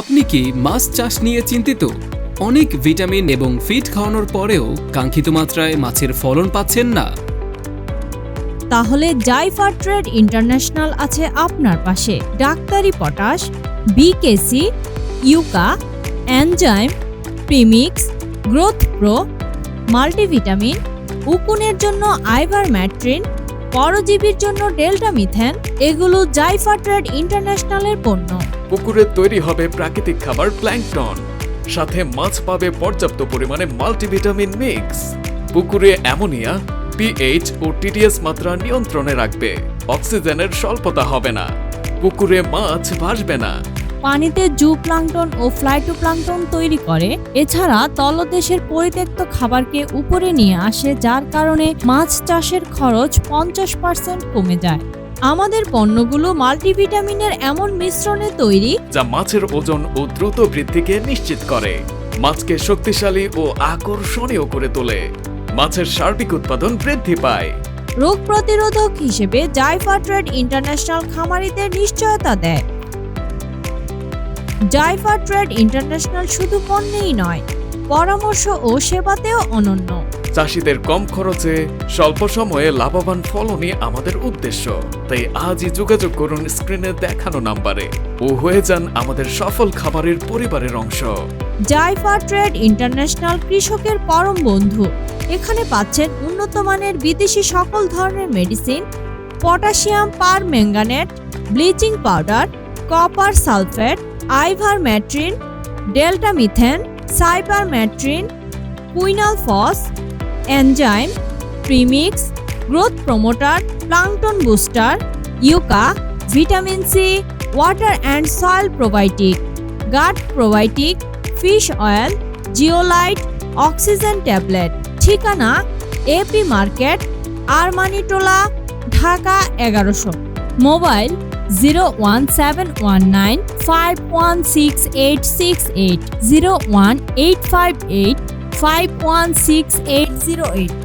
আপনি কি মাছ চাষ নিয়ে চিন্তিত? অনেক ভিটামিন এবং ফিট খাওয়ানোর পরেও কাঙ্ক্ষিত মাত্রায় মাছের ফলন পাচ্ছেন না। তাহলে জাইফা ট্রেড ইন্টারন্যাশনাল আছে আপনার পাশে। ডাক্তারি potash, BKC, yucca enzyme premix, growth pro, multivitamin, উকুনের জন্য আইভার ম্যাট্রিন, পরজীবীর জন্য ডেল্টা মিথেন, এগুলো জাইফা ট্রেড ইন্টারন্যাশনালের পণ্য। পুকুরে তৈরি হবে প্রাকৃতিক খাবার প্ল্যাঙ্কটন সাথে মাছ পাবে পর্যাপ্ত পরিমাণে মাল্টিভিটামিন মিক্স। পুকুরে অ্যামোনিয়া পিএইচ ও টিডিএস মাত্রা নিয়ন্ত্রণে রাখবে। অক্সিজেনের স্বল্পতা হবে না। পুকুরে মাছ ভাসবে না। পানিতে জু প্লাঙ্কটন ও ফ্লাইটোপ্লাঙ্কটন তৈরি করে। এছাড়া তলদেশের পরিত্যক্ত খাবারকে উপরে নিয়ে আসে, যার কারণে মাছ চাষের খরচ পঞ্চাশ পার্সেন্ট কমে যায়। আমাদের পণ্যগুলো মাল্টিভিটামিনের এমন মিশ্রণে তৈরি যা মাছের ওজন ও দ্রুত বৃদ্ধিকে নিশ্চিত করে। মাছকে শক্তিশালী ও আকর্ষণীয় করে তোলে। মাছের সার্বিক উৎপাদন বৃদ্ধি পায়। রোগ প্রতিরোধক হিসেবে জাইফা ট্রেড ইন্টারন্যাশনাল খামারিদের নিশ্চয়তা দেয়। জাইফা ট্রেড ইন্টারন্যাশনাল শুধু পণ্যেই নয় পরামর্শ ও সেবাতেও অনন্য। চাষিদের কম খরচে স্বল্প সময়ে লাভবান ফলনই আমাদের উদ্দেশ্য। তাই আজই যোগাযোগ করুন স্ক্রিনে দেখানো নাম্বারে। ও হয়ে যান আমাদের সফল খাবারের পরিবারের অংশ। জাইফা ট্রেড ইন্টারন্যাশনাল কৃষকের পরম বন্ধু। এখানে পাচ্ছেন উন্নত মানের বিদেশি সকল ধরনের medicine, potassium permanganate, bleaching powder, copper sulphate, আইভার ম্যাট্রিন, deltamethrin cypermethrin, quinalphos enzyme, premix, growth promoter, plankton booster, yucca, vitamin C, water and soil probiotic gut probiotic, fish oil, zeolite, oxygen tablet, ঠিকানা এপি মার্কেট, আরমানিটোলা, ঢাকা এগারোশো। Mobile zero one seven one nine five one six eight six eight, zero one eight five eight five one six eight zero eight